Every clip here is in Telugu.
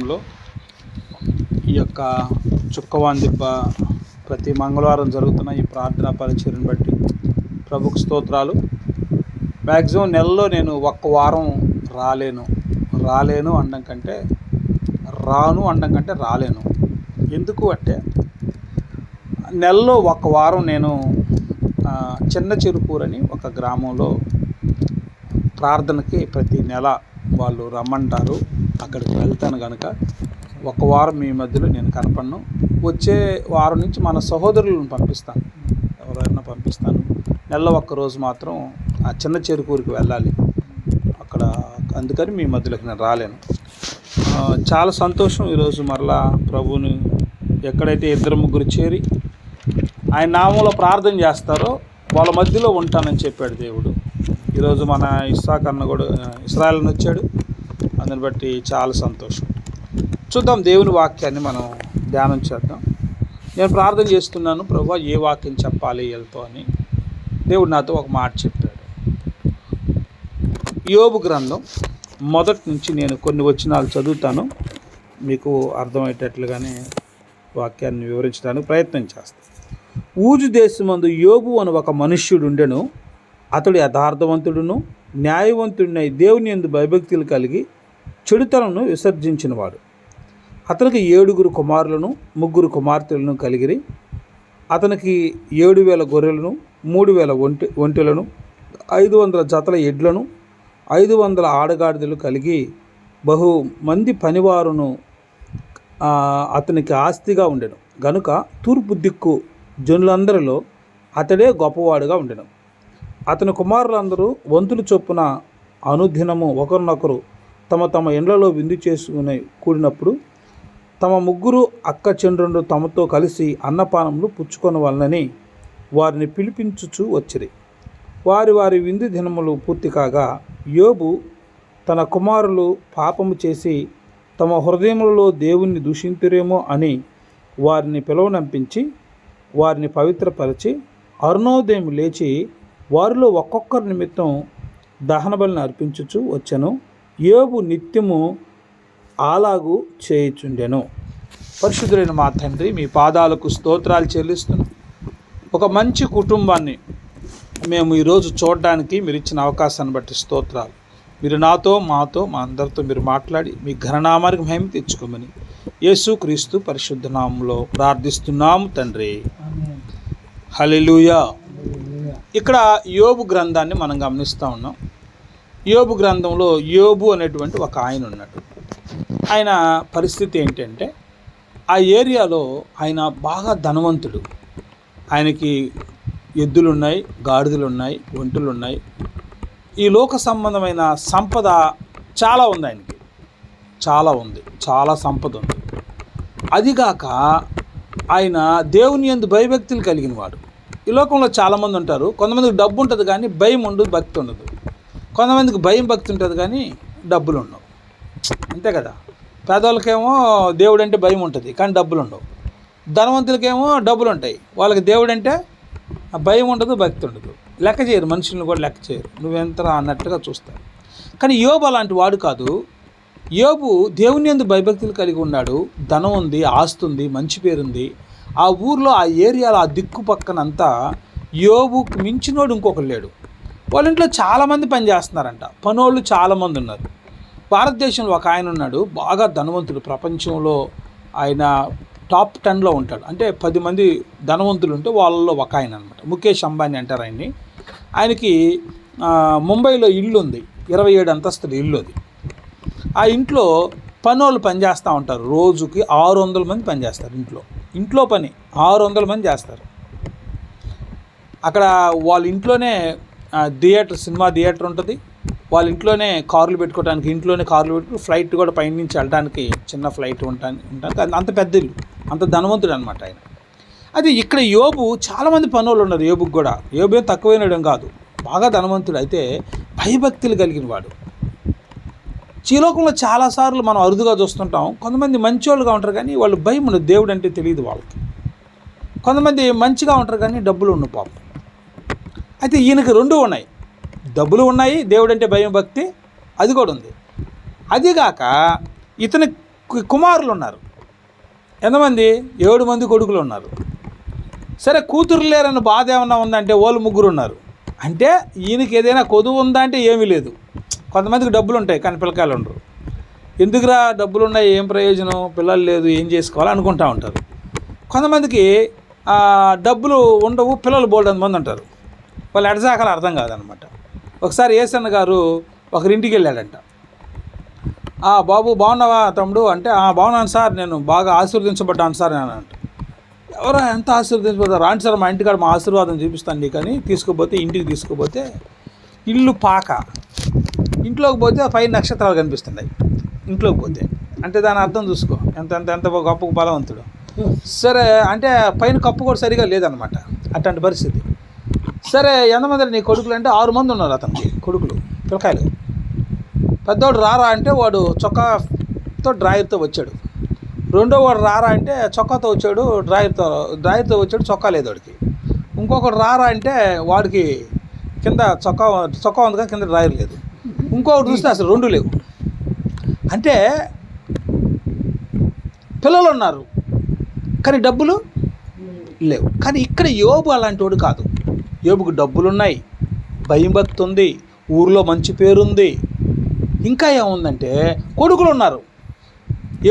లో ఈ యొక్క చుక్కవాన్ దిబ్బ ప్రతి మంగళవారం జరుగుతున్న ఈ ప్రార్థనా పరిచయను బట్టి ప్రభుకు స్తోత్రాలు. మ్యాక్సిమం నెలలో నేను ఒక్క వారం రాలేను. రాలేను అనడం కంటే రాను అనడం కంటే రాలేను. ఎందుకు అంటే నెలలో ఒక వారం నేను చిన్న చిరుపూరని ఒక గ్రామంలో ప్రార్థనకి ప్రతి నెల వాళ్ళు రమ్మంటారు. అక్కడికి వెళ్తాను కనుక ఒక వారం మీ మధ్యలో నేను కనపడను. వచ్చే వారం నుంచి మన సహోదరులను పంపిస్తాను. ఎవరైనా పంపిస్తాను. నెలలో ఒక్క రోజు మాత్రం ఆ చిన్న చెరుకూరికి వెళ్ళాలి. అక్కడ అందుకని మీ మధ్యలోకి నేను రాలేను. చాలా సంతోషం ఈరోజు మరలా ప్రభువుని ఎక్కడైతే ఇద్దరు ముగ్గురు చేరి ఆయన నామంలో ప్రార్థన చేస్తారో వాళ్ళ మధ్యలో ఉంటానని చెప్పాడు దేవుడు. ఈరోజు మన ఇస్సాక్ అన్న కూడా ఇస్రాయల్ వచ్చాడు. అందుని బట్టి చాలా సంతోషం. చూద్దాం దేవుని వాక్యాన్ని మనం ధ్యానం చేద్దాం. నేను ప్రార్థన చేస్తున్నాను ప్రభు ఏ వాక్యం చెప్పాలి వెళ్తో అని? దేవుడు నాతో ఒక మాట చెప్పాడు. యోబు గ్రంథం మొదటి నుంచి నేను కొన్ని వచనాలు చదువుతాను. మీకు అర్థమయ్యేటట్లుగానే వాక్యాన్ని వివరించడానికి ప్రయత్నం చేస్తాను. ఊజు దేశమందు యోబు అని ఒక మనుష్యుడు ఉండెను. అతడు యథార్థవంతుడును న్యాయవంతుడినై దేవుని ఎందు భయభక్తులు కలిగి చెడుతలను విసర్జించినవాడు. అతనికి ఏడుగురు కుమారులను ముగ్గురు కుమార్తెలను కలిగిరి. అతనికి ఏడు వేల గొర్రెలను మూడు వేల ఒంటి ఒంటెలను ఐదు వందల జతల ఎడ్లను ఐదు వందల ఆడగాడిదలు కలిగి బహు మంది పనివారును అతనికి ఆస్తిగా ఉండెను. గనుక తూర్పు దిక్కు జనులందరిలో అతడే గొప్పవాడుగా ఉండెను. అతని కుమారులందరూ వంతులు చొప్పున అనుదినము ఒకరినొకరు తమ తమ ఇండ్లలో విందు చేసుకుని కూడినప్పుడు తమ ముగ్గురు అక్క చంద్రుడు తమతో కలిసి అన్నపానములు పుచ్చుకొని వలనని వారిని పిలిపించుచు వచ్చిరి. వారి వారి విందు దినములు పూర్తి కాగా యోబు తన కుమారులు పాపము చేసి తమ హృదయములలో దేవుణ్ణి దూషింతురేమో అని వారిని పిలువనంపించి వారిని పవిత్రపరిచి అరుణోదయం లేచి వారిలో ఒక్కొక్కరి నిమిత్తం దహనబలిని అర్పించుచు వచ్చను. యోబు నిత్యము అలాగు చేయుచుండెను. పరిశుద్ధులైన మా తండ్రి మీ పాదాలకు స్తోత్రాలు చెల్లిస్తున్నాం. ఒక మంచి కుటుంబాన్ని మేము ఈరోజు చూడడానికి మీరు ఇచ్చిన అవకాశాన్ని బట్టి స్తోత్రాలు. మీరు నాతో మాతో మా అందరితో మీరు మాట్లాడి మీ ఘననామానికి మహిమ తెచ్చుకోమని యేసు క్రీస్తు పరిశుద్ధ నామంలో ప్రార్థిస్తున్నాము తండ్రి. హల్లెలూయా. ఇక్కడ యోబు గ్రంథాన్ని మనం గమనిస్తూ ఉన్నాం. యోబు గ్రంథంలో యోబు అనేటువంటి ఒక ఆయన ఉన్నాడు. ఆయన పరిస్థితి ఏంటంటే ఆ ఏరియాలో ఆయన బాగా ధనవంతుడు. ఆయనకి ఎద్దులు ఉన్నాయి గాడిదలు ఉన్నాయి ఒంటులు ఉన్నాయి ఈ లోక సంబంధమైన సంపద చాలా ఉంది ఆయనకి. చాలా ఉంది. చాలా సంపద ఉంది. అదిగాక ఆయన దేవుని ఎందు భయభక్తులు కలిగిన వాడు ఈ లోకంలో చాలామంది ఉంటారు. కొంతమందికి డబ్బు ఉంటుంది కానీ భయం ఉండదు భక్తి ఉండదు. కొంతమందికి భయం భక్తి ఉంటుంది కానీ డబ్బులు ఉండవు. అంతే కదా? పేదవాళ్ళకేమో దేవుడు అంటే భయం ఉంటుంది కానీ డబ్బులు ఉండవు. ధనవంతులకేమో డబ్బులు ఉంటాయి. వాళ్ళకి దేవుడు అంటే భయం ఉండదు భక్తి ఉండదు. లెక్క చేయరు మనుషులను కూడా లెక్క చేయరు. నువ్వెంతరా అన్నట్టుగా చూస్తారు. కానీ యోబు అలాంటి వాడు కాదు. యోబు దేవుని ఎందు భయభక్తులు కలిగి ఉన్నాడు. ధనం ఉంది ఆస్తి ఉంది మంచి పేరుంది ఆ ఊర్లో ఆ ఏరియాలో ఆ దిక్కు పక్కనంతా యోబుకు మించినోడు ఇంకొకరు లేడు. వాళ్ళ ఇంట్లో చాలామంది పని చేస్తున్నారంట. పనోళ్ళు చాలామంది ఉన్నారు. భారతదేశంలో ఒక ఆయన ఉన్నాడు. బాగా ధనవంతుడు. ప్రపంచంలో ఆయన టాప్ టెన్లో ఉంటాడు. అంటే పది మంది ధనవంతులు ఉంటే వాళ్ళలో ఒక ఆయన అనమాట ముఖేష్ అంబానీ అంటారు ఆయన్ని. ఆయనకి ముంబైలో ఇల్లు ఉంది. ఇరవై ఏడు అంతస్తుల ఇల్లు అది. ఆ ఇంట్లో పనోళ్ళు పని చేస్తూ ఉంటారు. రోజుకి ఆరు వందల మంది పని చేస్తారు ఇంట్లో. ఇంట్లో పని ఆరు వందల మంది చేస్తారు. అక్కడ వాళ్ళ ఇంట్లోనే థియేటర్ సినిమా థియేటర్ ఉంటుంది. వాళ్ళ ఇంట్లోనే కార్లు పెట్టుకోవడానికి ఇంట్లోనే కార్లు పెట్టుకుని ఫ్లైట్ కూడా పైనుంచి వెళ్ళడానికి చిన్న ఫ్లైట్ ఉంటానికి ఉంటానికి అది అంత పెద్ద ఇల్లు అంత ధనవంతుడు అనమాట ఆయన. అది ఇక్కడ యోబు చాలామంది పనులు ఉన్నారు యోబుకి కూడా. యోబు ఏం తక్కువైనడం కాదు బాగా ధనవంతుడు. అయితే భయభక్తులు కలిగిన వాడు. చీలోకంలో చాలాసార్లు మనం అరుదుగా చూస్తుంటాం. కొంతమంది మంచోళ్ళుగా ఉంటారు కానీ వాళ్ళు భయం ఉండదు. దేవుడు అంటే తెలియదు వాళ్ళకి. కొంతమంది మంచిగా ఉంటారు కానీ డబ్బులు ఉండవు పాపం. అయితే ఈయనకి రెండు ఉన్నాయి. డబ్బులు ఉన్నాయి దేవుడు అంటే భయం భక్తి అది కూడా ఉంది. అదిగాక ఇతని కుమారులు ఉన్నారు ఎంతమంది? ఏడు మంది కొడుకులు ఉన్నారు. సరే కూతురు లేరన్న బాధ ఏమన్నా ఉందంటే వాళ్ళు ముగ్గురు ఉన్నారు. అంటే ఈయనకి ఏదైనా కొదువు ఉందా అంటే ఏమీ లేదు. కొంతమందికి డబ్బులు ఉంటాయి కానీ పిల్లకాయలు ఉండరు. ఎందుకురా డబ్బులు ఉన్నాయి? ఏం ప్రయోజనం? పిల్లలు లేదు ఏం చేసుకోవాలి అనుకుంటా ఉంటారు. కొంతమందికి డబ్బులు ఉండవు పిల్లలు బోల్డ్ మంది ఉంటారు. వాళ్ళు ఎడసాకలు అర్థం కాదనమాట. ఒకసారి ఏసన్న గారు ఒకరింటికి వెళ్ళాడంట. "ఆ, బాబు బాగున్నావా తమ్ముడు? అంటే "ఆ, బాగున్నాను సార్ నేను బాగా ఆశీర్వదించబడ్డాను సార్ అని అంట ఎవరో ఎంత ఆశీర్వదించబడ్డారు రాండి సార్ మా ఇంటికాడ మా ఆశీర్వాదం చూపిస్తాను నీకు అని తీసుకుపోతే ఇంటికి తీసుకుపోతే ఇల్లు పాక. ఇంట్లోకి పోతే పై నక్షత్రాలు కనిపిస్తున్నాయి. ఇంట్లోకి పోతే. అంటే దాని అర్థం చూసుకో. ఎంత ఎంత ఎంత గొప్ప బలవంతుడు. సరే అంటే పైన కప్పు కూడా సరిగా లేదనమాట. అట్లాంటి పరిస్థితి. సరే ఎంతమంది నీ కొడుకులు అంటే ఆరు మంది ఉన్నారు అతనికి కొడుకులు పిల్లకాయలు. పెద్దవాడు రారా అంటే వాడు చొక్కాతో డ్రాయర్తో వచ్చాడు. రెండో వాడు రారా అంటే చొక్కాతో వచ్చాడు డ్రాయర్తో డ్రాయర్తో వచ్చాడు చొక్కా లేదు వాడికి. ఇంకొకడు రారా అంటే వాడికి కింద చొక్కా చొక్కా ఉంది కానీ కింద డ్రాయర్ లేదు. ఇంకొకటి చూస్తే అసలు రెండు లేవు. అంటే పిల్లలు ఉన్నారు కానీ డబ్బులు లేవు. కానీ ఇక్కడ యోబు అలాంటి వాడు కాదు. యోబుకు డబ్బులున్నాయి. భయం భక్తి ఉంది ఊర్లో మంచి పేరుంది. ఇంకా ఏముందంటే కొడుకులు ఉన్నారు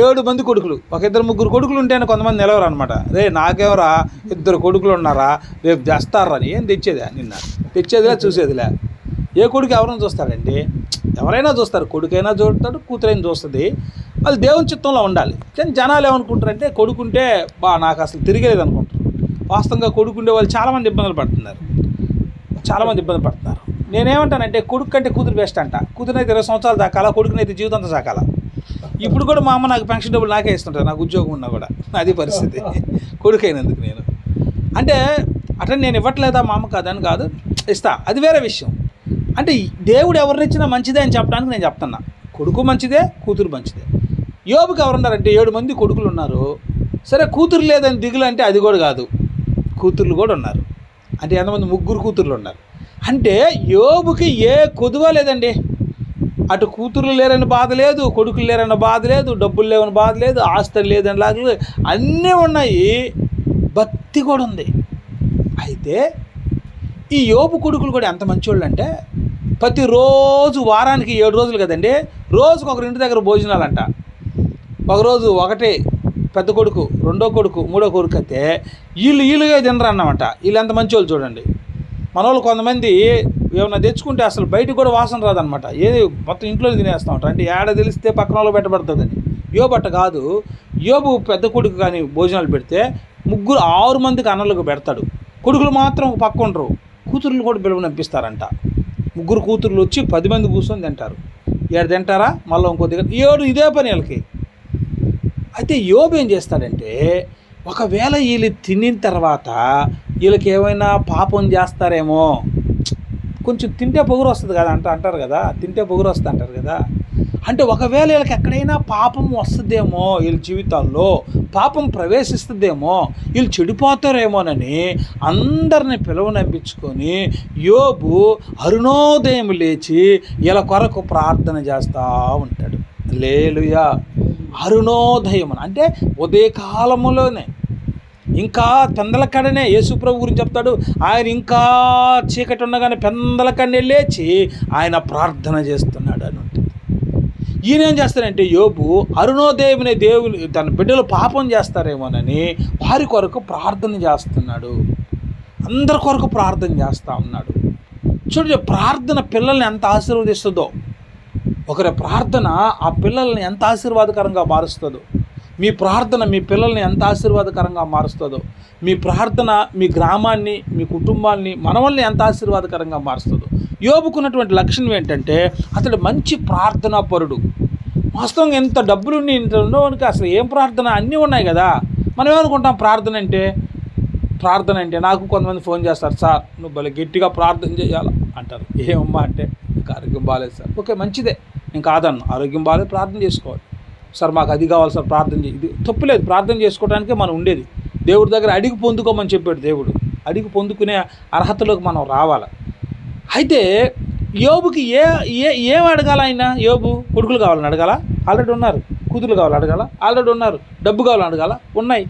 ఏడు మంది కొడుకులు. ఒక ఇద్దరు ముగ్గురు కొడుకులు ఉంటేనే కొంతమంది నిలవరు అనమాట రే నాకెవరా? ఇద్దరు కొడుకులు ఉన్నారా రేపు తెస్తారా అని ఏం తెచ్చేదా నిన్న? తెచ్చేదిలే చూసేదిలే. ఏ కొడుకు ఎవరైనా చూస్తారండి ఎవరైనా చూస్తారు. కొడుకైనా చూస్తాడు కూతురైనా చూస్తుంది. వాళ్ళు దేవుని చిత్తంలో ఉండాలి. కానీ జనాలు ఏమనుకుంటారంటే కొడుకుంటే బా నాకు అసలు తిరిగేది అనుకుంటారు వాస్తవంగా కొడుకుండే వాళ్ళు చాలామంది ఇబ్బందులు పడుతున్నారు. చాలామంది ఇబ్బంది పడుతున్నారు. నేనేమంటానంటే కొడుకు కంటే కూతురు బెస్ట్ అంట. కూతురునైతే ఇరవై సంవత్సరాలు దాకాల కొడుకునైతే జీవితంతో సాకాల ఇప్పుడు కూడా మా అమ్మ నాకు పెన్షన్ డబ్బులు నాకే ఇస్తుంటారు నాకు ఉద్యోగం ఉన్నా కూడా. అది పరిస్థితి. కొడుకైనందుకు నేను. అంటే అట్లా నేను ఇవ్వట్లేదా మా అమ్మ కాదని కాదు ఇస్తా. అది వేరే విషయం. అంటే దేవుడు ఎవరినిచ్చినా మంచిదే అని చెప్పడానికి నేను చెప్తున్నా. కొడుకు మంచిదే కూతురు మంచిదే. యోబుకి ఎవరున్నారంటే ఏడు మంది కొడుకులు ఉన్నారు. సరే కూతురు లేదని దిగులు అంటే అది కూడా కాదు. కూతుర్లు కూడా ఉన్నారు. అంటే ఎంతమంది ముగ్గురు కూతుర్లు ఉన్నారు. అంటే యోబుకి ఏ కొదువ లేదండి. అటు కూతుర్లు లేరని బాధ లేదు కొడుకులు లేరన్న బాధ లేదు డబ్బులు లేవని బాధ లేదు ఆస్తులు లేదని లాగ లేదు. అన్నీ ఉన్నాయి. భక్తి కూడా ఉంది. అయితే ఈ యోబు కొడుకులు కూడా ఎంత మంచోళ్ళు అంటే ప్రతిరోజు వారానికి ఏడు రోజులు కదండి. రోజుకు ఒకరి ఇంటి దగ్గర భోజనాలంట. ఒకరోజు ఒకటే పెద్ద కొడుకు రెండో కొడుకు మూడో కొడుకు అయితే వీళ్ళు వీళ్ళుగా తినరు అన్నమాట వీళ్ళు ఎంత మంచోళ్ళు చూడండి. మన వాళ్ళు కొంతమంది ఏమైనా తెచ్చుకుంటే అసలు బయటకు కూడా వాసన రాదనమాట ఏది మొత్తం ఇంట్లో తినేస్తా ఉంటారు అంటే ఏడ తెలిస్తే పక్కన వాళ్ళు పెట్టబడుతుందని యోబట్ట కాదు. యోబు పెద్ద కొడుకు కానీ భోజనాలు పెడితే ముగ్గురు ఆరు మందికి అన్నలకు పెడతాడు. కొడుకులు మాత్రం ఒక పక్క ఉండరు. కూతుర్లు కూడా పిలువనిపిస్తారంట ముగ్గురు కూతుర్లు వచ్చి పది మంది కూర్చొని తింటారు. ఏడు తింటారా? మళ్ళీ ఇంకొద్దిగా ఏడు ఇదే పని వీళ్ళకి. అయితే యోబు ఏం చేస్తాడంటే ఒకవేళ వీళ్ళు తినిన తర్వాత వీళ్ళకి ఏమైనా పాపం చేస్తారేమో కొంచెం తింటే పొగురు వస్తుంది కదా అంట అంటారు కదా తింటే పొగురు వస్తుంది అంటారు కదా. అంటే ఒకవేళ వీళ్ళకి ఎక్కడైనా పాపం వస్తుందేమో వీళ్ళ జీవితాల్లో పాపం ప్రవేశిస్తుందేమో వీళ్ళు చెడిపోతారేమోనని అందరిని పిలువనంపించుకొని యోబు అరుణోదయం లేచి వీళ్ళ కొరకు ప్రార్థన చేస్తూ ఉంటాడు. లేలుయా అరుణోదయమున. అంటే ఉదయకాలములోనే ఇంకా పెందల కడనే యేసుప్రభు గురించి చెప్తాడు. ఆయన ఇంకా చీకటి ఉండగానే పెందలకన్నే లేచి ఆయన ప్రార్థన చేస్తున్నాడు అని ఉంటుంది ఈయన ఏం చేస్తాడంటే యోబు అరుణోదయమునే దేవుని తన బిడ్డలు పాపం చేస్తారేమోనని వారి కొరకు ప్రార్థన చేస్తున్నాడు. అందరి కొరకు ప్రార్థన చేస్తూ ఉన్నాడు. చూడండి ప్రార్థన పిల్లల్ని ఎంత ఆశీర్వదిస్తుందో. ఒకరి ప్రార్థన ఆ పిల్లల్ని ఎంత ఆశీర్వాదకరంగా మారుస్తుందో. మీ ప్రార్థన మీ పిల్లల్ని ఎంత ఆశీర్వాదకరంగా మారుస్తుందో. మీ ప్రార్థన మీ గ్రామాన్ని మీ కుటుంబాన్ని మనవల్ని ఎంత ఆశీర్వాదకరంగా మారుస్తుందో. యోబుకున్నటువంటి లక్షణం ఏంటంటే అతడు మంచి ప్రార్థనా పరుడు వాస్తవంగా ఎంత డబ్బులుండి ఇంత ఉండవనికి అసలు ఏం ప్రార్థన? అన్నీ ఉన్నాయి కదా. మనం ఏమనుకుంటాం? ప్రార్థన అంటే ప్రార్థన అంటే నాకు కొంతమంది ఫోన్ చేస్తారు సార్ నువ్వు భలే గట్టిగా ప్రార్థన చేయాలి? అంటారు. ఏమమ్మా అంటే నాకు ఆరోగ్యం బాగాలేదు సార్. ఓకే మంచిదే. నేను కాదన్ను. ఆరోగ్యం బాగాలేదు ప్రార్థన చేసుకోవాలి. సార్ మాకు అది కావాలి సార్ ప్రార్థన చేయి ఇది తప్పులేదు ప్రార్థన చేసుకోవడానికే మనం ఉండేది. దేవుడి దగ్గర అడిగి పొందుకోమని చెప్పాడు దేవుడు. అడిగి పొందుకునే అర్హతలోకి మనం రావాలి? అయితే యోబుకి ఏ ఏ ఏం అడగాల ఆయన? యోబు కొడుకులు కావాలని అడగాల? ఆల్రెడీ ఉన్నారు. కూతురు కావాలి అడగాల? ఆల్రెడీ ఉన్నారు. డబ్బు కావాలని అడగాల? ఉన్నాయి.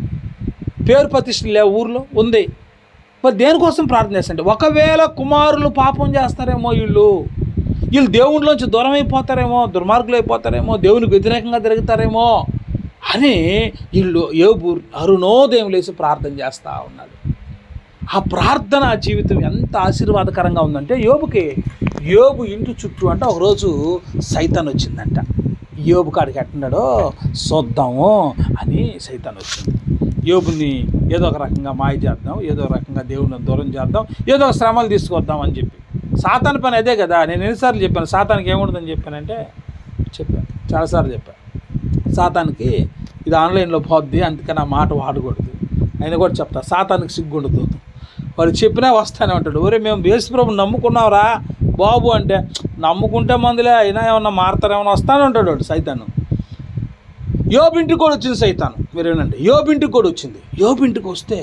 పేరు ప్రతిష్టలు లేవు ఊర్లో? ఉంది. మరి దేనికోసం ప్రార్థన చేస్తాంటే ఒకవేళ కుమారులు పాపం చేస్తారేమో వీళ్ళు. వీళ్ళు దేవుళ్ళలోంచి దూరం అయిపోతారేమో దుర్మార్గులు అయిపోతారేమో దేవునికి వ్యతిరేకంగా తిరుగుతారేమో అని వీళ్ళు ఏబు అరుణోదయం లేచి ప్రార్థన చేస్తూ ఉన్నాడు ఆ ప్రార్థన జీవితం ఎంత ఆశీర్వాదకరంగా ఉందంటే యోబుకి యోబు ఇంటి చుట్టూ అంటే ఒకరోజు సైతాన్ వచ్చిందంట. యోబు కాడికి ఎట్టున్నాడో చూద్దాము అని సైతాన్ వచ్చింది. యోబుని ఏదో ఒక రకంగా మాయ చేద్దాం ఏదో ఒక రకంగా దేవుని దూరం చేద్దాం ఏదో ఒక శ్రమలు తీసుకొద్దాం అని చెప్పి. సాతాన్ పని అదే కదా నేను ఎన్నిసార్లు చెప్పాను సాతానికి ఏముండదని చెప్పానంటే చెప్పాను చాలాసార్లు చెప్పాను. సాతానికి ఇది ఆన్లైన్లో పోద్ది అందుకని ఆ మాట వాడకూడదు. ఆయన కూడా చెప్తా సాతానికి సిగ్గుండదు. వాడు చెప్పినా వస్తానే ఉంటాడు. ఒరే మేము యేసుప్రభు నమ్ముకున్నావురా బాబు అంటే నమ్ముకుంటే మందులే అయినా ఏమన్నా మారతారేమన్నా వస్తానే ఉంటాడు వాడు సైతాను. యోబింటి కూడా వచ్చింది సైతాను. మీరు ఏనండి యోబింటికి కూడా వచ్చింది యోబింటికి వస్తే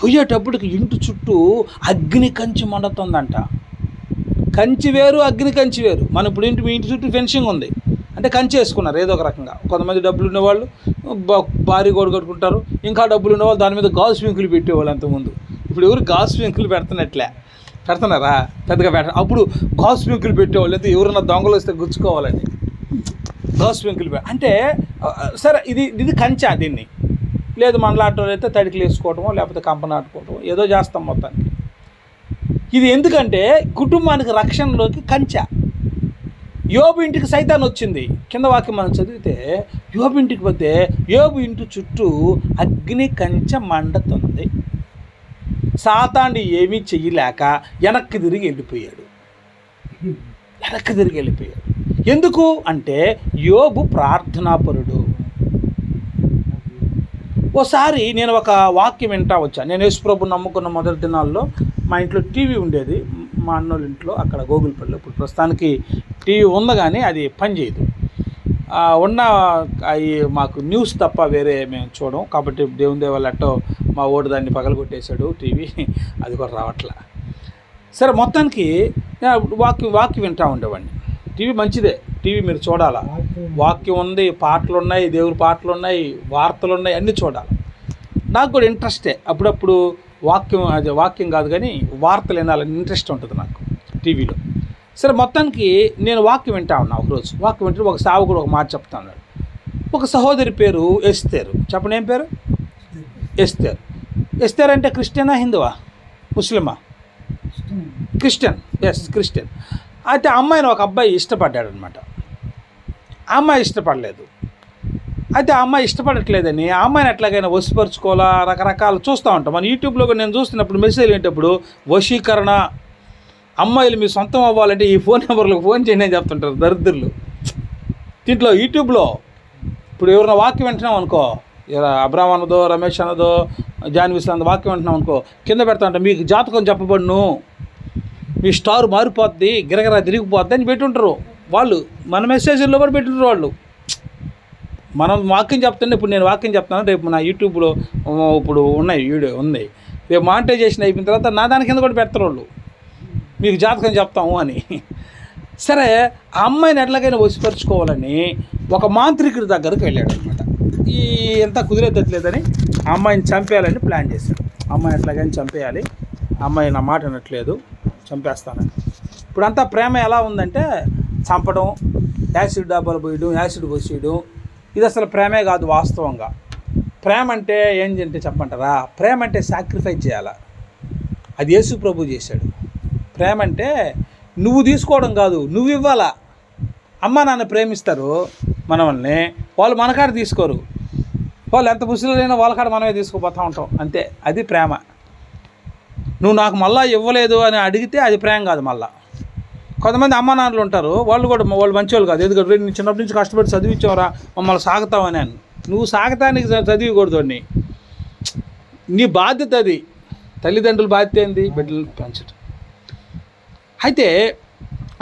పోయేటప్పటికి ఇంటి చుట్టూ అగ్ని కంచి మండుతుందంట. కంచి వేరు అగ్ని కంచి వేరు. మన ఇప్పుడు ఇంటి మీ ఇంటి చుట్టూ ఫెన్సింగ్ ఉంది. అంటే కంచి వేసుకున్నారు ఏదో ఒక రకంగా. కొంతమంది డబ్బులు ఉన్నవాళ్ళు భారీ గోడు కట్టుకుంటారు. ఇంకా డబ్బులు ఉన్నవాళ్ళు దాని మీద గాజు స్వింకులు పెట్టేవాళ్ళు అంతకుముందు. ఇప్పుడు ఎవరు గాజు స్వింకులు పెడుతున్నట్లే పెడుతున్నారా పెద్దగా పెట్ట అప్పుడు గాజు స్వింకులు పెట్టేవాళ్ళు. అయితే ఎవరన్నా దొంగలు వస్తే గుచ్చుకోవాలని గాజు వెంకులు అంటే సరే ఇది ఇది కంచా దీన్ని. లేదు మనలాంటి అయితే తడికి వేసుకోవటమో లేకపోతే కంప నాటుకోవటమో ఏదో చేస్తాం మొత్తానికి. ఇది ఎందుకంటే కుటుంబానికి రక్షణలోకి కంచె. యోబు ఇంటికి సైతాన్ వచ్చింది. కింద వాక్యం మనం చదివితే యోబు ఇంటికి పోతే యోబు ఇంటి చుట్టూ అగ్ని కంచె మండుతుంది. సాతాండి ఏమీ చెయ్యలేక వెనక్కి తిరిగి వెళ్ళిపోయాడు. వెనక్కి తిరిగి వెళ్ళిపోయాడు. ఎందుకు? అంటే యోబు ప్రార్థనాపరుడు. ఓసారి నేను ఒక వాక్యం వింటా వచ్చాను నేను యేసుప్రభు నమ్ముకున్న మొదటి దినాల్లో మా ఇంట్లో టీవీ ఉండేది. మా అన్నోళ్ళ ఇంట్లో అక్కడ గోగులపల్లి ఇప్పుడు ప్రస్తుతానికి టీవీ ఉంది కానీ అది పనిచేయదు ఉన్న అవి మాకు న్యూస్ తప్ప వేరే మేము చూడం కాబట్టి దేవుని దేవాలట్టో అట్టో మా ఓడు దాన్ని పగలగొట్టేశాడు టీవీ. అది కూడా రావట్లా. సరే మొత్తానికి వాక్యం వాక్యం వింటా ఉండేవాడిని. టీవీ మంచిదే. టీవీ మీరు చూడాలా? వాక్యం ఉంది పాటలు ఉన్నాయి దేవుడి పాటలు ఉన్నాయి వార్తలు ఉన్నాయి అన్నీ చూడాలి? నాకు కూడా ఇంట్రెస్టే. అప్పుడప్పుడు వాక్యం అది వాక్యం కాదు కానీ వార్తలు వినాలని ఇంట్రెస్ట్ ఉంటుంది నాకు టీవీలో. సరే మొత్తానికి నేను వాక్యం వింటా ఉన్నా ఒకరోజు. వాక్యం వింటే ఒక సావుకుడు ఒక మాట చెప్తా ఉన్నాడు. ఒక సహోదరి పేరు ఎస్తేరు. చెప్పండి ఏం పేరు? ఎస్తేరు. ఎస్తేర్ అంటే క్రిస్టియనా హిందువా? ముస్లిమా? క్రిస్టియన్. Yes Christian. అయితే ఆ అమ్మాయిని ఒక అబ్బాయి ఇష్టపడ్డాడు అనమాట ఆ అమ్మాయి ఇష్టపడలేదు. అయితే ఆ అమ్మాయి ఇష్టపడట్లేదని ఆ అమ్మాయిని ఎట్లాగైనా వశపరుచుకోవాలా? రకరకాలు చూస్తూ ఉంటాం. మన యూట్యూబ్లో కూడా నేను చూస్తున్నప్పుడు మెసేజ్ ఏంటప్పుడు వశీకరణ అమ్మాయిలు మీ సొంతం అవ్వాలంటే ఈ ఫోన్ నెంబర్లకు ఫోన్ చేయండి అని చెప్తుంటారు దరిద్రులు. దీంట్లో యూట్యూబ్లో ఇప్పుడు ఎవరైనా వాక్యం వింటున్నాం అనుకో ఇలా అబ్రామ్ అన్నదో రమేష్ అన్నదో జాన్విస్ విశ్రాంత్ వాక్యం వింటున్నాం అనుకో కింద పెడతా ఉంటాం మీకు జాతకం చెప్పబడును. మీ స్టార్ మారిపోద్ది గిరగిరా తిరిగిపోద్ది అని పెట్టుంటారు. వాళ్ళు మన మెసేజ్లో కూడా పెట్టుంటారు వాళ్ళు. మనం వాక్యం చెప్తుంటే ఇప్పుడు నేను వాక్యం చెప్తాను రేపు నా యూట్యూబ్లో ఇప్పుడు ఉన్నాయి వీడియో ఉంది. రేపు మానిటైజేషన్ అయిపోయిన తర్వాత నా దాని కింద కూడా పెడతారు వాళ్ళు. మీకు జాతకం చెప్తాము అని. సరే ఆ అమ్మాయిని ఎట్లాగైనా వసిపరుచుకోవాలని ఒక మాంత్రికుడి దగ్గరికి వెళ్ళాడు అనమాట ఈ ఎంత కుదిరేదట్లేదని ఆ అమ్మాయిని చంపేయాలని ప్లాన్ చేశాడు. అమ్మాయిని ఎట్లాగైనా చంపేయాలి. ఆ అమ్మాయి నా మాట అనట్లేదు. చంపేస్తాను. ఇప్పుడంతా ప్రేమ ఎలా ఉందంటే చంపడం యాసిడ్ డబ్బాలు పోయడం యాసిడ్ పోసేయడం ఇది అసలు ప్రేమే కాదు వాస్తవంగా. ప్రేమ అంటే ఏం అంటే చెప్పంటారా ప్రేమ అంటే సాక్రిఫైస్ చేయాలా? అది యేసు ప్రభు చేశాడు. ప్రేమ అంటే నువ్వు తీసుకోవడం కాదు నువ్వు ఇవ్వాలా? అమ్మ నాన్న ప్రేమిస్తారు మనల్ని వాళ్ళు మనకాడ తీసుకోరు. వాళ్ళు ఎంత ముసలిైనా వాళ్ళ కాడ మనమే తీసుకుపోతూ ఉంటాం అంతే. అది ప్రేమ. నువ్వు నాకు మళ్ళీ ఇవ్వలేదు అని అడిగితే అది ప్రేమ కాదు మళ్ళా. కొంతమంది అమ్మ నాన్నలు ఉంటారు వాళ్ళు కూడా వాళ్ళు మంచివాళ్ళు కాదు. ఎందుకంటే నేను చిన్నప్పటి నుంచి కష్టపడి చదివించావరా? మమ్మల్ని సాగుతావని అని నువ్వు సాగతానికి చదివకూడదు అని నీ బాధ్యత అది. తల్లిదండ్రుల బాధ్యత ఏంది? బిడ్డలు పెంచడం అయితే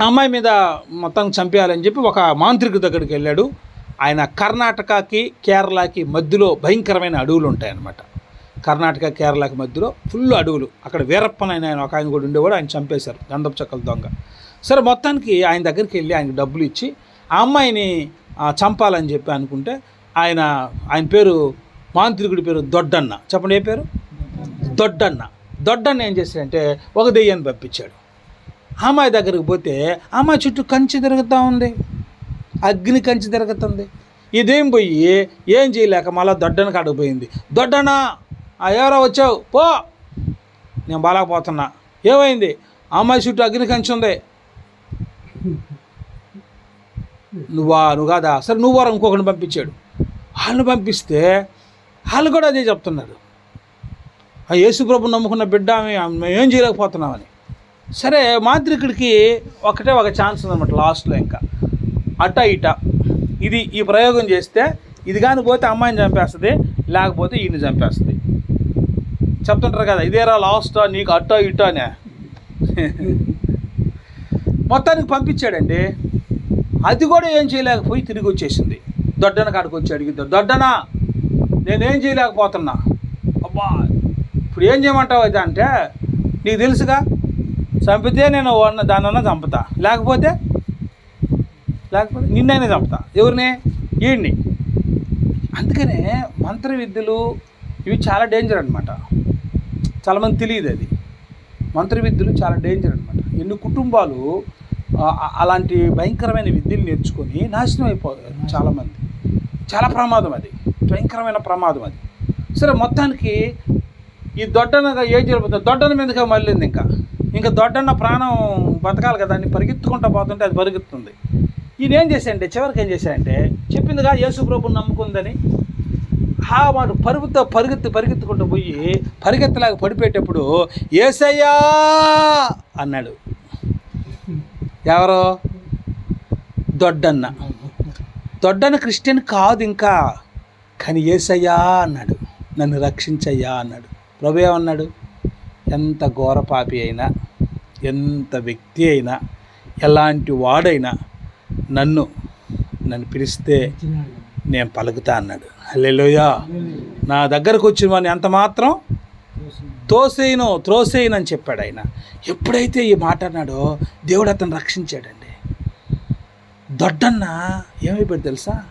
ఆ అమ్మాయి మీద మొత్తం చంపేయాలని చెప్పి ఒక మాంత్రికు దగ్గరికి వెళ్ళాడు. ఆయన కర్ణాటకకి కేరళకి మధ్యలో భయంకరమైన అడవులు ఉంటాయన్నమాట. కర్ణాటక కేరళకి మధ్యలో ఫుల్ అడవులు అక్కడ వీరప్పన్ ఆయన ఆయన ఒక ఆయన కూడా ఉండేవాడు ఆయన చంపేశారు గంధపు చక్కల దొంగ. సరే మొత్తానికి ఆయన దగ్గరికి వెళ్ళి ఆయనకి డబ్బులు ఇచ్చి ఆ అమ్మాయిని చంపాలని చెప్పి అనుకుంటే ఆయన ఆయన పేరు మాంత్రికుడి పేరు దొడ్డన్న. చెప్పండి ఏ పేరు? దొడ్డన్న. దొడ్డన్న ఏం చేశాడంటే ఒక దెయ్యాన్ని పంపించాడు. అమ్మాయి దగ్గరికి పోతే అమ్మాయి చుట్టూ కంచి తిరుగుతూ ఉంది. అగ్ని కంచి తిరుగుతుంది. ఇదేం పోయి ఏం చేయలేక మళ్ళీ దొడ్డన కాడకు పోయింది. దొడ్డనా ఎవరో వచ్చావు? పో. నేను బాలేకపోతున్నా. ఏమైంది? అమ్మాయి చుట్టూ అగ్ని కంచి ఉంది. నువ్వా? నువ్వు కాదా? సరే నువ్వు వారు ఇంకొకరిని పంపించాడు. వాళ్ళని పంపిస్తే వాళ్ళు కూడా అదే చెప్తున్నారు. ఆ యేసుప్రభు నమ్ముకున్న బిడ్డ మేము ఏం చేయలేకపోతున్నామని. సరే మాంత్రికుడికి ఒకటే ఒక ఛాన్స్ ఉందన్నమాట లాస్ట్లో ఇంకా. అట ఇట. ఇది ఈ ప్రయోగం చేస్తే ఇది కానీ పోతే అమ్మాయిని చంపేస్తుంది లేకపోతే ఈయన్ని చంపేస్తుంది. చెప్తుంటారు కదా ఇదేరా లాస్ట్ నీకు అట్టా ఇట అనే. మొత్తానికి పంపించాడండి. అది కూడా ఏం చేయలేకపోయి తిరిగి వచ్చేసింది. దొడ్డన కాడికి వచ్చి అడిగిద్దా దొడ్డనా నేనేం చేయలేకపోతున్నా. అబ్బా ఇప్పుడు ఏం చేయమంటావు అయితే అంటే నీకు తెలుసుగా చంపితే నేను వాడిన దానన్నా చంపుతా. లేకపోతే లేకపోతే నిన్నైనా చంపుతా. ఎవరిని? ఈయన్ని అందుకనే మంత్ర విద్యలు ఇవి చాలా డేంజర్ అనమాట చాలామంది తెలియదు అది. మంత్ర విద్యలు చాలా డేంజర్ అనమాట ఎన్ని కుటుంబాలు అలాంటి భయంకరమైన విద్యలు నేర్చుకొని నాశనం అయిపోయారు చాలామంది. చాలా ప్రమాదం అది. భయంకరమైన ప్రమాదం అది. సరే మొత్తానికి ఈ దొడ్డనగా ఏం జరిగిపోతుంది దొడ్డన మీదగా మళ్ళీంది ఇంకా. ఇంకా దొడ్డన్న ప్రాణం బతకాలి కదా అని పరిగెత్తుకుంటా పోతుంటే అది పరిగెత్తుంది. ఈయన ఏం చేశాడంటే చివరికి ఏం చేశాడంటే చెప్పిందిగా యేసు ప్రభుని నమ్ముకుందని వాడు పరుగుతో పరిగెత్తి పరిగెత్తుకుంటూ పోయి పరిగెత్తలాగా పడిపోయేటప్పుడు ఏసయ్యా అన్నాడు. ఎవరు? దొడ్డన్న. దొడ్డన్న క్రిస్టియన్ కాదు ఇంకా. కానీ ఏసయ్యా అన్నాడు. నన్ను రక్షించయ్యా అన్నాడు. ప్రభు ఏమన్నాడు? ఎంత ఘోర పాపి అయినా ఎంత వ్యక్తి అయినా ఎలాంటి వాడైనా నన్ను నన్ను పిలిస్తే నేను పలుకుతా అన్నాడు. హల్లెలూయా. నా దగ్గరకు వచ్చిన వాడిని ఎంత మాత్రం తోసేయను త్రోసేయను అని చెప్పాడు ఆయన. ఎప్పుడైతే ఈ మాట అన్నాడో దేవుడు అతను రక్షించాడండి. దొడ్డన్న ఏమైపోయాడు తెలుసా?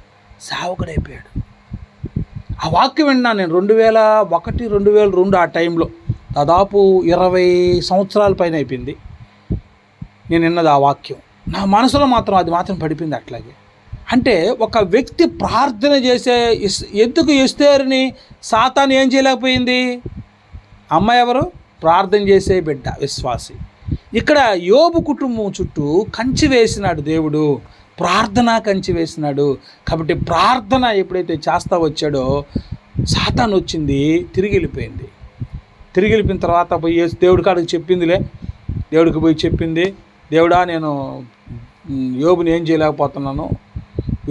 సావకుడైపోయాడు. ఆ వాక్యం విన్నాను నేను రెండు వేల ఒకటి రెండు వేల రెండు ఆ టైంలో దాదాపు ఇరవై సంవత్సరాల పైన అయిపోయింది. నేను విన్నది ఆ వాక్యం. నా మనసులో మాత్రం అది మాత్రం పడిపోయింది అట్లాగే. అంటే ఒక వ్యక్తి ప్రార్థన చేసే ఎందుకు ఎస్తేరుని సాతాను ఏం చేయలేకపోయింది? అమ్మాయి ఎవరు? ప్రార్థన చేసే బిడ్డ విశ్వాసి. ఇక్కడ యోబు కుటుంబం చుట్టూ కంచి వేసినాడు దేవుడు. ప్రార్థన కంచి వేసినాడు. కాబట్టి ప్రార్థన ఎప్పుడైతే చేస్తా వచ్చాడో సాతాన్ వచ్చింది తిరిగి వెళ్ళిపోయింది. తిరిగి వెళ్ళిపోయిన తర్వాత పోయి దేవుడి కాడికి చెప్పిందిలే. దేవుడికి పోయి చెప్పింది దేవుడా నేను యోబుని ఏం చేయలేకపోతున్నాను?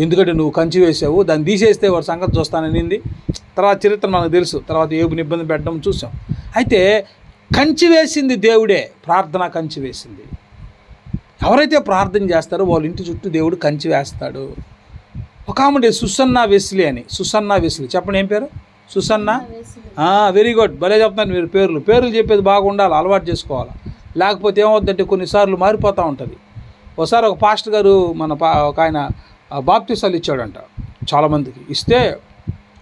ఎందుకంటే నువ్వు కంచి వేసావు దాన్ని తీసేస్తే వాడు సంగతి చూస్తాననింది తర్వాత చరిత్ర మనకు తెలుసు. తర్వాత యోబుని ఇబ్బంది పెట్టడం చూసాం. అయితే కంచి వేసింది దేవుడే ప్రార్థన కంచి వేసింది. ఎవరైతే ప్రార్థన చేస్తారో వాళ్ళ ఇంటి చుట్టూ దేవుడు కంచి వేస్తాడు. ఒక ఆమె సుసన్న వెస్లీ అని సుసన్న వెస్లీ. చెప్పండి ఏం పేరు? సుసన్న? వెరీ గుడ్ భలే చెప్తాను మీరు పేర్లు. పేర్లు చెప్పేది బాగుండాలి అలవాటు చేసుకోవాలి. లేకపోతే ఏమవుద్దంటే కొన్నిసార్లు మారిపోతూ ఉంటుంది. ఒకసారి ఒక పాస్టర్ గారు మన పా ఒక ఆయన బాప్తీసాలు ఇచ్చాడంట చాలామందికి. ఇస్తే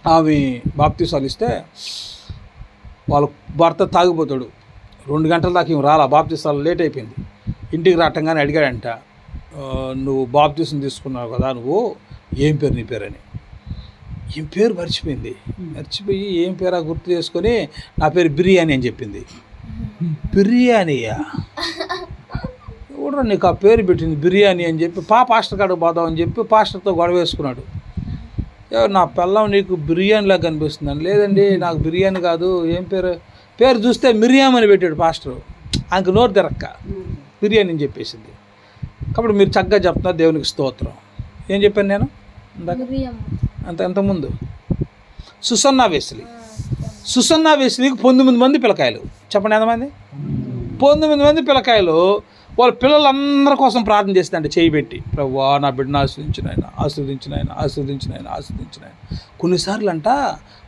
ఆమె బాప్తీసాలు ఇస్తే వాళ్ళ భర్త తాగిపోతాడు. రెండు గంటల దాకా ఏం రాలా? బాప్తీసాలు లేట్ అయిపోయింది. ఇంటికి రావటంగానే అడిగాడంట "ఆ, నువ్వు బాప్తీసం తీసుకున్నావు కదా నువ్వు ఏం పేరు నీ పేరు అని ఏం పేరు మర్చిపోయింది. మర్చిపోయి ఏం పేరా గుర్తు చేసుకొని నా పేరు బిర్యానీ అని చెప్పింది. బిర్యానీయా? ఎవడరా నీకు ఆ పేరు పెట్టింది బిర్యానీ అని చెప్పి పా పాస్టర్ కాడికి పోదాం అని చెప్పి పాస్టర్తో గొడవ వేసుకున్నాడు. "ఏ, నా పిల్లం నీకు బిర్యానీలా కనిపిస్తుందని. లేదండి నాకు బిర్యానీ కాదు. ఏం పేరు? పేరు చూస్తే మిరియాం అని పెట్టాడు పాస్టర్. ఆయనకు నోరు తెరక్క. బిర్యానీ అని చెప్పేసింది. కాబట్టి మీరు చక్కగా చెప్తున్నారు దేవునికి స్తోత్రం. ఏం చెప్పాను నేను? అంత ఎంతముందు సుసన్నా వెస్లీ. సుసన్నా వెస్లీకి పంతొమ్మిది మంది పిల్లకాయలు. చెప్పండి ఎంతమంది? పంతొమ్మిది మంది పిల్లకాయలు వాళ్ళ పిల్లలందరి కోసం ప్రార్థన చేస్తుందంటే చేయి పెట్టి ప్రభు నా బిడ్డను ఆస్వాదించిన ఆయన ఆస్వాదించిన ఆయన ఆస్వాదించిన ఆయన ఆస్వాదించిన ఆయన కొన్నిసార్లు అంట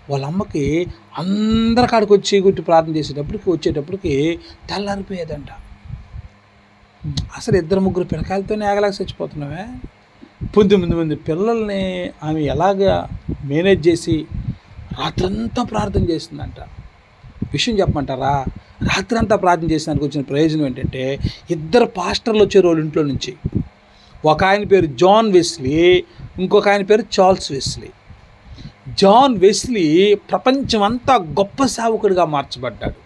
వాళ్ళ అమ్మకి అందరి కాడికి వచ్చి గుట్టి ప్రార్థన చేసేటప్పటికి వచ్చేటప్పటికి తెల్లారిపోయేదంట. అసలు ఇద్దరు ముగ్గురు పిల్లకాయలతోనే ఆగలేక చచ్చిపోతున్నామే. పంతొమ్మిది మంది పిల్లల్ని ఆమె ఎలాగ మేనేజ్ చేసి రాత్రంతా ప్రార్థన చేసిందంట. విషయం చెప్పమంటారా? రాత్రంతా ప్రార్థన చేసినానికి వచ్చిన ప్రయోజనం ఏంటంటే ఇద్దరు పాస్టర్లు వచ్చారు వాళ్ళ ఇంట్లో నుంచి. ఒక ఆయన పేరు జాన్ వెస్లీ ఇంకొక ఆయన పేరు చార్ల్స్ వెస్లీ. జాన్ వెస్లీ ప్రపంచమంతా గొప్ప సేవకుడిగా మార్చబడ్డాడు.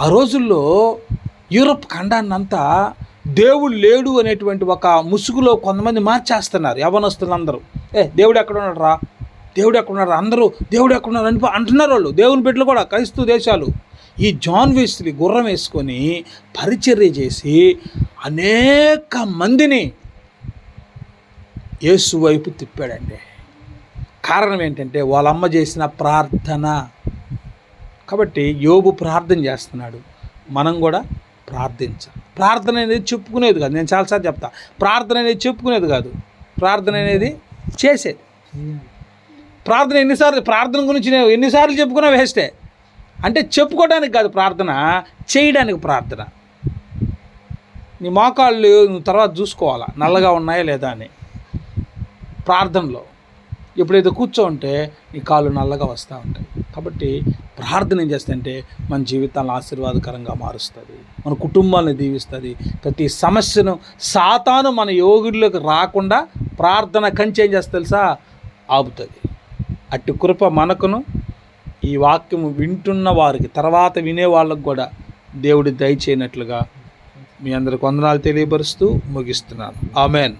ఆ రోజుల్లో యూరప్ ఖండాన్నంతా దేవుడు లేడు అనేటువంటి ఒక ముసుగులో కొంతమంది మార్చేస్తున్నారు యవనస్తులందరూ. ఏ దేవుడు ఎక్కడ ఉన్నాడు రా దేవుడు ఎక్కడున్నారు? అందరూ దేవుడు ఎక్కడున్నారు అని అంటున్నారు వాళ్ళు. దేవుని బిడ్డలు కూడా క్రైస్తవ దేశాలు. ఈ జాన్ వెస్లీ గుర్రం వేసుకొని పరిచర్య చేసి అనేక మందిని యేసు వైపు తిప్పాడండి. కారణం ఏంటంటే వాళ్ళ అమ్మ చేసిన ప్రార్థన. కాబట్టి యోబు ప్రార్థన చేస్తున్నాడు. మనం కూడా ప్రార్థించాలి. ప్రార్థన అనేది చెప్పుకునేది కాదు. నేను చాలాసార్లు చెప్తా. ప్రార్థన అనేది చెప్పుకునేది కాదు. ప్రార్థన అనేది చేసేది. ప్రార్థన ఎన్నిసార్లు ప్రార్థన గురించి నేను ఎన్నిసార్లు చెప్పుకున్నా వేస్టే. అంటే చెప్పుకోవడానికి కాదు ప్రార్థన చేయడానికి ప్రార్థన. నీ మోకాళ్ళు నువ్వు తర్వాత చూసుకోవాలా నల్లగా ఉన్నాయా లేదా అని. ప్రార్థనలో ఎప్పుడైతే కూర్చోంటే నీ కాళ్ళు నల్లగా వస్తూ ఉంటాయి. కాబట్టి ప్రార్థన ఏం చేస్తుంటే మన జీవితాలను ఆశీర్వాదకరంగా మారుస్తుంది. మన కుటుంబాలను దీవిస్తుంది. ప్రతి సమస్యను సాతాను మన యోగుల్లోకి రాకుండా ప్రార్థన కంచి ఏం చేస్తుంది తెలుసా? ఆపుతుంది. అట్టి కృప మనకును ఈ వాక్యము వింటున్న వారికి తర్వాత వినే వాళ్ళకు కూడా దేవుడు దయచేయనట్లుగా మీ అందరికి వందనాలు తెలియపరుస్తూ ముగిస్తున్నాను. ఆమెన్.